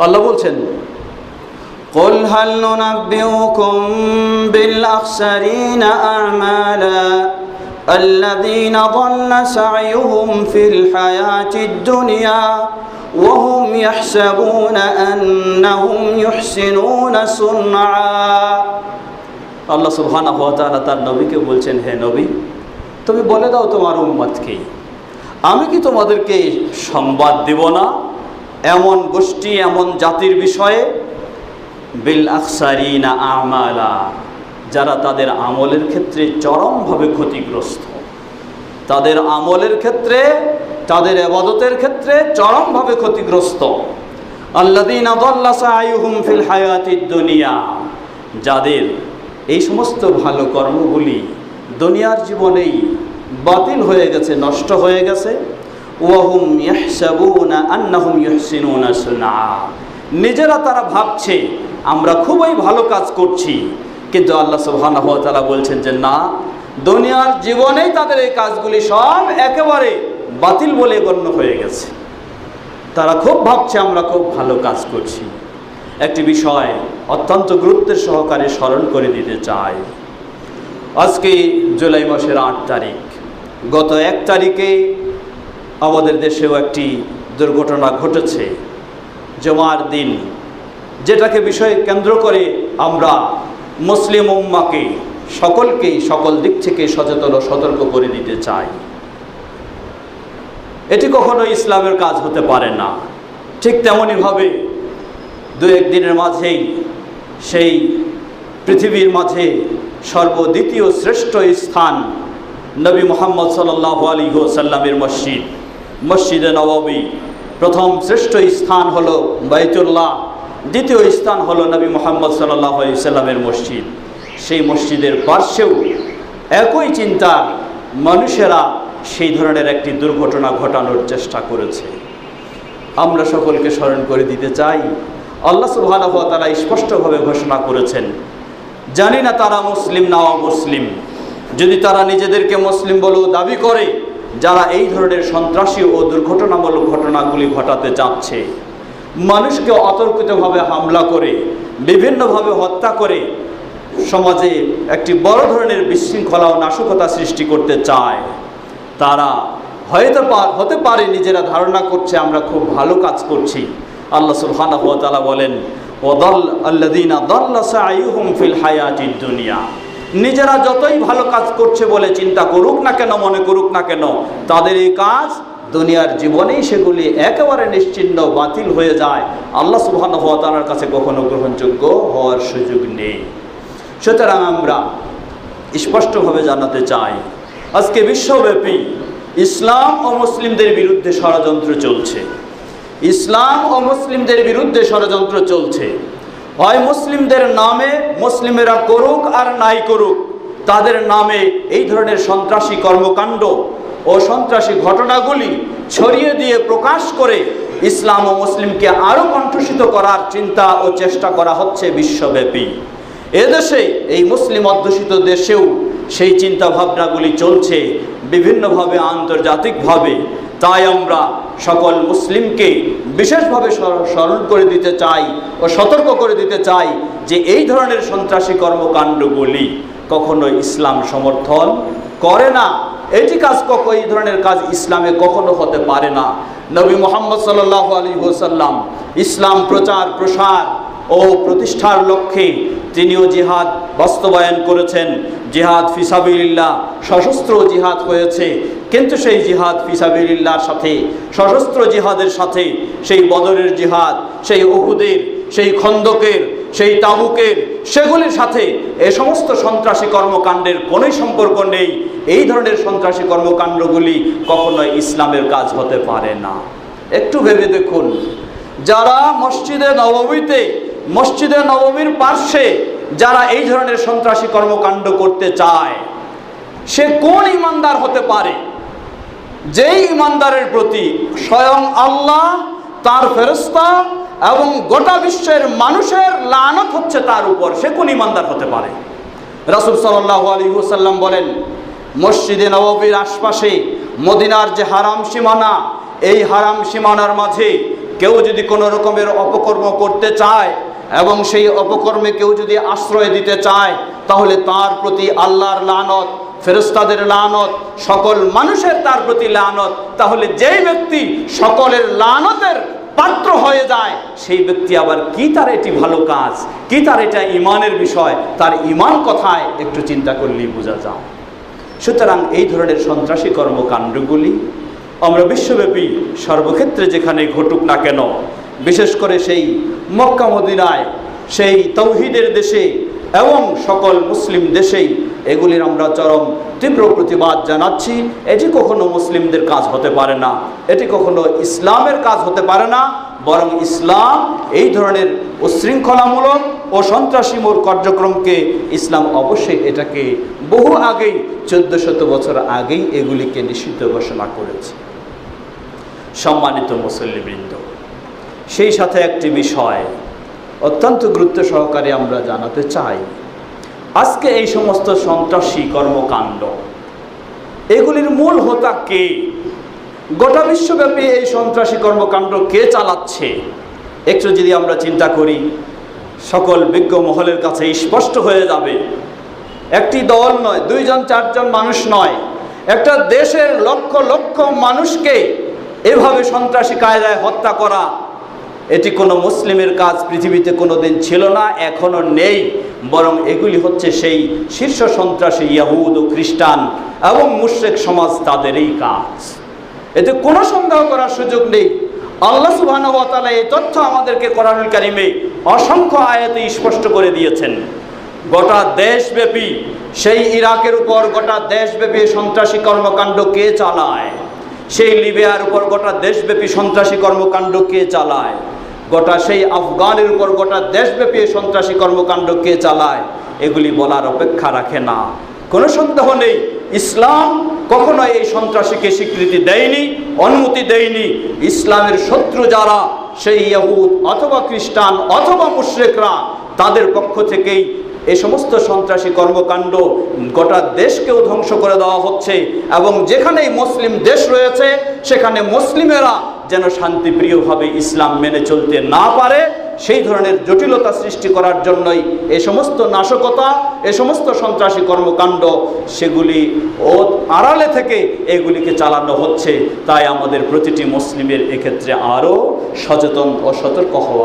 আল্লাহ বলছেন قل هل ننبئكم بالأخسرين أعمالا الذين ضل سعيهم في الحياة الدنيا وهم يحسبون أنهم يحسنون صنعا আল্লাহ সুবহানাহু ওয়া তাআলা তার নবীকে বলছেন হে নবী তুমি বলে দাও তোমার উম্মতকে আমি কি তোমাদেরকে সংবাদ দেব না এমন গোষ্ঠী, এমন জাতির বিষয়ে বিল আকসারিনা আমালা, যারা তাদের আমলের ক্ষেত্রে চরমভাবে ক্ষতিগ্রস্ত। তাদের আমলের ক্ষেত্রে, তাদের আবাদতের ক্ষেত্রে চরমভাবে ক্ষতিগ্রস্ত। আল্লাদিন ফিল দুনিয়া, যাদের এই সমস্ত ভালো কর্মগুলি দুনিয়ার জীবনেই বাতিল হয়ে গেছে, নষ্ট হয়ে গেছে। ওয়াহুম ইয়াহসাবুনা আন্নাহুম ইউহসিনুনা সুনা নিজেরা তারা ভাবছে, আমরা খুবই ভালো কাজ করছি। কিন্তু আল্লাহ সুবহানাহু ওয়া তাআলা বলছেন যে, না, দুনিয়ার জীবনেই তাদের এই কাজগুলি সব একেবারে বাতিল বলে গণ্য হয়ে গেছে। তারা খুব ভাবছে, আমরা খুব ভালো কাজ করছি। একটি বিষয় অত্যন্ত গুরুত্বের সহকারে স্মরণ করে দিতে চাই। আজকে জুলাই মাসের আট তারিখ। গত এক তারিখে আমাদের দেশেও একটি দুর্ঘটনা ঘটেছে। জমার দিন, যেটাকে বিষয়ে কেন্দ্র করে আমরা মুসলিম উম্মাকে সকলকেই সকল দিক থেকে সচেতন ও সতর্ক করে দিতে চাই। এটি কখনো ইসলামের কাজ হতে পারে না। ঠিক তেমনইভাবে দু একদিনের মাঝেই সেই পৃথিবীর মাঝে সর্বদ্বিতীয় শ্রেষ্ঠ স্থান নবী মোহাম্মদ সাল্লাহ আলী সাল্লামের মসজিদ। মসজিদে নববী প্রথম শ্রেষ্ঠ স্থান হলো বাইতুল্লাহ, দ্বিতীয় স্থান হলো নবী মোহাম্মদ সাল্লাহ আলি সাল্লামের মসজিদ। সেই মসজিদের পার্শ্বেও একই চিন্তার মানুষেরা সেই ধরনের একটি দুর্ঘটনা ঘটানোর চেষ্টা করেছে। আমরা সকলকে স্মরণ করে দিতে চাই, আল্লাহ ওয়া তাআলা স্পষ্টভাবে ঘোষণা করেছেন, জানি না তারা মুসলিম না অমুসলিম। যদি তারা নিজেদেরকে মুসলিম বলেও দাবি করে যারা এই ধরনের সন্ত্রাসী ও দুর্ঘটনামূলক ঘটনাগুলি ঘটাতে চাচ্ছে। মানুষকে অতর্কিতভাবে হামলা করে, বিভিন্নভাবে হত্যা করে সমাজে একটি বড় ধরনের বিশৃঙ্খলা ও নাশকতা সৃষ্টি করতে চায়। তারা হয়তো হতে পারে নিজেরা ধারণা করছে আমরা খুব ভালো কাজ করছি। আল্লাহ সুবহানাহু ওয়া তাআলা বলেন ওয়াদাল আল্লাযীনা দাল্লা সাইয়ুহুম ফিল হায়াতিদ দুনিয়া। নিজেরা যতই ভালো কাজ করছে বলে চিন্তা করুক না কেন, মনে করুক না কেন, তাদের এই কাজ দুনিয়ার জীবনেই সেগুলি একেবারে নিশ্চিন্ন, বাতিল হয়ে যায়। আল্লাহ সুবহানাহু ওয়া তাআলার কাছে কখনো গ্রহণযোগ্য হওয়ার সুযোগ নেই। সুতরাং আমরা স্পষ্টভাবে জানাতে চাই, আজকে বিশ্বব্যাপী ইসলাম ও মুসলিমদের বিরুদ্ধে ষড়যন্ত্র চলছে। ইসলাম ও মুসলিমদের বিরুদ্ধে ষড়যন্ত্র চলছে। হয় মুসলিমদের নামে মুসলিমেরা করুক আর নাই করুক, তাদের নামে এই ধরনের সন্ত্রাসী কর্মকাণ্ড ও সন্ত্রাসী ঘটনাগুলি ছড়িয়ে দিয়ে প্রকাশ করে ইসলাম ও মুসলিমকে আরও কণ্ঠসিত করার চিন্তা ও চেষ্টা করা হচ্ছে বিশ্বব্যাপী। এদেশে এই মুসলিম অধ্যুষিত দেশেও সেই চিন্তা ভাবনাগুলি চলছে, বিভিন্নভাবে, আন্তর্জাতিকভাবে তাই আমরা সকল মুসলিমকে বিশেষভাবে স্মরণ করে দিতে চাই ও সতর্ক করে দিতে চাই যে এই ধরনের সন্ত্রাসী কর্মকাণ্ডগুলি কখনো ইসলাম সমর্থন করে না। এটি কাজ কখনো এই ধরনের কাজ ইসলামে কখনো হতে পারে না। নবী মোহাম্মদ সাল্লাহ আলী হোসাল্লাম ইসলাম প্রচার, প্রসার ও প্রতিষ্ঠার লক্ষ্যে তিনিও জিহাদ বাস্তবায়ন করেছেন। জিহাদ ফিসাবিল্লাহ সশস্ত্র জিহাদ হয়েছে। কিন্তু সেই জিহাদ ফিসাবিল্লাহর সাথে, সশস্ত্র জিহাদের সাথে, সেই বদরের জিহাদ, সেই উহুদের, সেই খন্দকের, সেই তাবুকের, সেগুলির সাথে এ সমস্ত সন্ত্রাসী কর্মকাণ্ডের কোনোই সম্পর্ক নেই। এই ধরনের সন্ত্রাসী কর্মকাণ্ডগুলি কখনোই ইসলামের কাজ হতে পারে না। একটু ভেবে দেখুন, যারা মসজিদে নবমীতে মসজিদে নবমীর পার্শ্বে যারা এই ধরনের সন্ত্রাসী কর্মকাণ্ড করতে চায়, সে কোন ইমানদার হতে পারে? যেই ইমানদারের প্রতি স্বয়ং আল্লাহ, তার ফেরস্তা এবং গোটা বিশ্বের মানুষের লানত হচ্ছে তার উপর, সে কোন ইমানদার হতে পারে? রাসুল সাল্লাহ আলী বলেন, মসজিদে নববীর আশপাশে মদিনার যে হারাম সীমানা, এই হারাম সীমানার মাঝে কেউ যদি কোনো রকমের অপকর্ম করতে চায় এবং সেই অপকর্মে কেউ যদি আশ্রয় দিতে চায়, তাহলে তার প্রতি আল্লাহর লানত ফেরেস্তাদের লানত, সকল মানুষের তার প্রতি লানত। তাহলে যেই ব্যক্তি সকলের লানতের পাত্র হয়ে যায়, সেই ব্যক্তি আবার কি তার এটি ভালো কাজ, কি তার এটা ইমানের বিষয়, তার ইমান কথায় একটু চিন্তা করলেই বোঝা যায়। সুতরাং এই ধরনের সন্ত্রাসী কর্মকাণ্ডগুলি আমরা বিশ্বব্যাপী, সর্বক্ষেত্রে যেখানে ঘটুক না কেন, বিশেষ করে সেই মক্কা মদিনায়, সেই তৌহিদের দেশে এবং সকল মুসলিম দেশেই এগুলির আমরা চরম তীব্র প্রতিবাদ জানাচ্ছি। এটি কখনো মুসলিমদের কাজ হতে পারে না। এটি কখনো ইসলামের কাজ হতে পারে না। বরং ইসলাম এই ধরনের উশৃঙ্খলামূলক ও সন্ত্রাসীমূল কার্যক্রমকে ইসলাম অবশ্যই এটাকে বহু আগেই, চোদ্দ শত বছর আগেই এগুলিকে নিষিদ্ধ ঘোষণা করেছে। সম্মানিত মুসল্লিবৃন্দ, সেই সাথে একটি বিষয় অত্যন্ত গুরুত্ব সহকারে আমরা জানাতে চাই। আজকে এই সমস্ত সন্ত্রাসী কর্মকাণ্ড, এগুলির মূল হোতা কে? গোটা বিশ্বব্যাপী এই সন্ত্রাসী কর্মকাণ্ড কে চালাচ্ছে? একটু যদি আমরা চিন্তা করি, সকল বিজ্ঞ মহলের কাছে স্পষ্ট হয়ে যাবে, একটি দল নয়, দুইজন, চারজন মানুষ নয়, একটা দেশের লক্ষ লক্ষ মানুষকে এভাবে সন্ত্রাসী কায়দায় হত্যা করা এটি কোনো মুসলিমের কাজ পৃথিবীতে কোনো দিন ছিল না এখনও নেই। বরং এগুলি হচ্ছে সেই শীর্ষ সন্ত্রাসী ইয়াহুদ ও খ্রিস্টান এবং মুশ্রেক সমাজ তাদেরই কাজ। এতে কোনো সন্দেহ করার সুযোগ নেই। আল্লাহ সুবহানাহু এই তথ্য আমাদেরকে কোরআনুল কারিমে অসংখ্য আয়াতে স্পষ্ট করে দিয়েছেন। গোটা দেশব্যাপী সেই ইরাকের উপর গোটা দেশব্যাপী সন্ত্রাসী কর্মকাণ্ড কে চালায়? সেই লিবিয়ার উপর গোটা দেশব্যাপী সন্ত্রাসী কর্মকাণ্ড কে চালায়? গোটা সেই আফগানের উপর গোটা দেশব্যাপী সন্ত্রাসী কর্মকাণ্ড কে চালায়, এগুলি বলার অপেক্ষা রাখে না। কোনো সন্দেহ নেই, ইসলাম কখনো এই সন্ত্রাসীকে স্বীকৃতি দেয়নি, অনুমতি দেয়নি। ইসলামের শত্রু যারা, সেই ইয়াহুদ অথবা খ্রিস্টান অথবা মুশ্রেকরা, তাদের পক্ষ থেকেই এই সমস্ত সন্ত্রাসী কর্মকাণ্ড গোটা দেশকেও ধ্বংস করে দেওয়া হচ্ছে এবং যেখানেই মুসলিম দেশ রয়েছে, সেখানে মুসলিমেরা যেন শান্তিপ্রিয়ভাবে ইসলাম মেনে চলতে না পারে, সেই ধরনের জটিলতা সৃষ্টি করার জন্যই এ সমস্ত নাশকতা, এ সমস্ত সন্ত্রাসী কর্মকাণ্ড, সেগুলি ও আড়ালে থেকে এগুলিকে চালানো হচ্ছে। তাই আমাদের প্রতিটি মুসলিমের এক্ষেত্রে আরও সচেতন ও সতর্ক হওয়া